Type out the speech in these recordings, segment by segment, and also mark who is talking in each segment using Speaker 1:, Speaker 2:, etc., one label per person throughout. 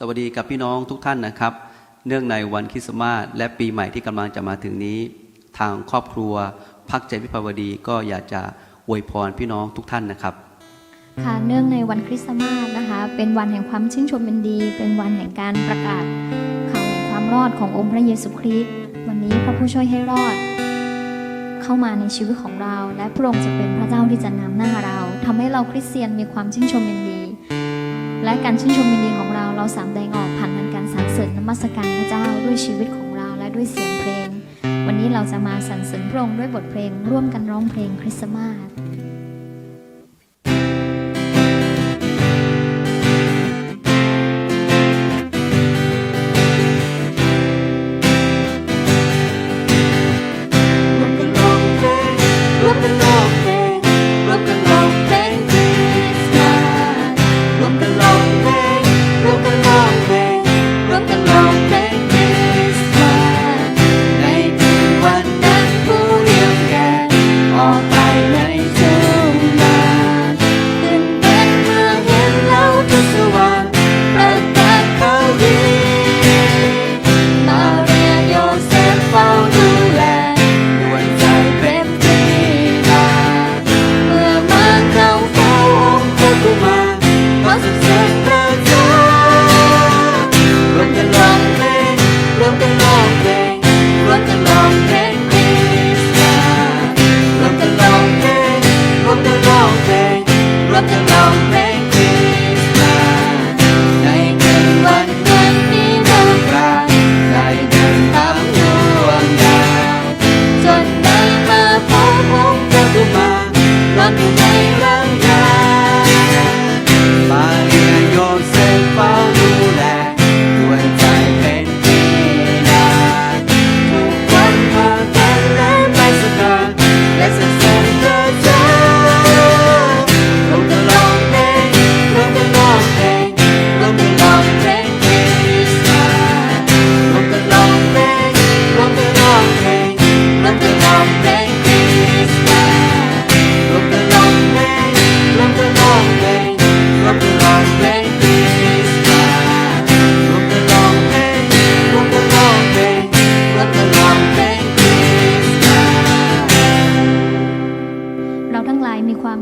Speaker 1: สวัสดีกับพี่น้องทุกท่านนะครับ เนื่องในวันคริสต์มาสและปีใหม่ที่กำลังจะมาถึงนี้ ทางครอบครัวพักใจวิภาวดีก็อยากจะอวยพรพี่น้องทุกท่านนะครับ
Speaker 2: ค่ะเนื่องในวันคริสต์มาสนะคะ เป็นวันแห่งความชื่นชมยินดี เป็นวันแห่งการประกาศข่าวแห่งความรอดขององค์พระเยซูคริสต์วันนี้พระผู้ช่วยให้รอด เข้ามาในชีวิตของเรา และพระองค์จะเป็นพระเจ้าที่จะนำหน้าเราทำให้เราคริสเตียนมีความชื่นชมยินดี และการชื่นชมยินดีของเรา เราสามแดงออกผ่านทางการสรรเสริญนมัสการพระเจ้าด้วยชีวิตของเราและด้วยเสียงเพลง วันนี้เราจะมาสรรเสริญพระองค์ด้วยบทเพลง ร่วมกันร้องเพลงคริสต์มาส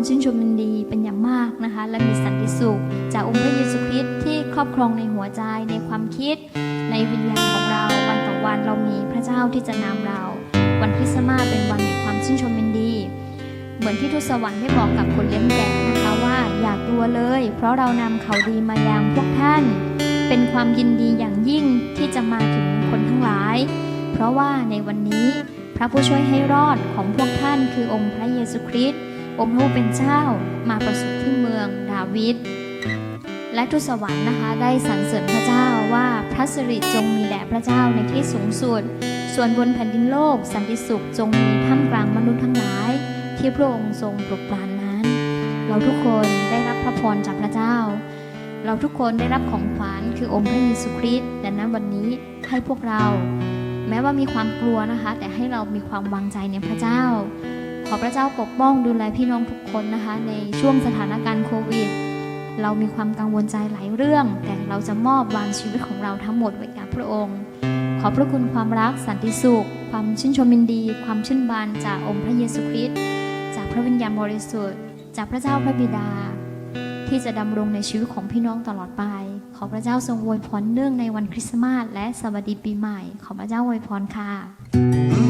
Speaker 2: ชื่นชมยินดีเป็นอย่างมากนะคะ และมีสันติสุข จากองค์พระเยซูคริสต์ที่ครอบครองในหัวใจในความคิด ในวิญญาณของเราวันต่อวันเรามีพระเจ้าที่จะนำเรา วันคริสต์มาสเป็นวันแห่งความชื่นชมยินดี เหมือนที่ทูตสวรรค์ได้บอกกับคนเลี้ยงแกะนะคะว่าอย่ากลัวเลย เพราะเรานำข่าดีมายังพวกท่าน เป็นความยินดีอย่างยิ่งที่จะมาถึงคนทั้งหลาย เพราะว่าในวันนี้พระผู้ช่วยให้รอดของพวกท่านคือองค์พระเยซูคริสต์ องค์ผู้เป็นเจ้ามาประสูติที่เมืองดาวิดและทูตสวรรค์นะคะได้สรรเสริญพระเจ้าว่าพระสิริจงมีแด่พระเจ้าในที่สูงสุด ส่วนบนแผ่นดินโลกสันติสุขจงมีท่ามกลางมนุษย์ทั้งหลาย ที่พระองค์ทรงปลุกปรานนั้น เราทุกคนได้รับพระพรจากพระเจ้า เราทุกคนได้รับของขวัญคือองค์พระเยซูคริสต์และณวันนี้ให้พวกเรา แม้ว่ามีความกลัวนะคะ แต่ให้เรามีความวางใจในพระเจ้า ขอพระเจ้าปกป้องดูแลพี่น้องทุกคนนะคะ ในช่วงสถานการณ์โควิด เรามีความกังวลใจหลายเรื่อง แต่เราจะมอบวางชีวิตของเราทั้งหมดไว้กับพระองค์ ขอพระคุณความรักสันติสุข ความชื่นชมยินดี ความชื่นบานจากองค์พระเยซูคริสต์จากพระวิญญาณบริสุทธิ์ จากพระเจ้าพระบิดา ที่จะดำรงในชีวิตของพี่น้องตลอดไป ขอพระเจ้าทรงอวยพรเนื่องในวันคริสต์มาสและสวัสดีปีใหม่ ขอพระเจ้าอวยพรค่ะ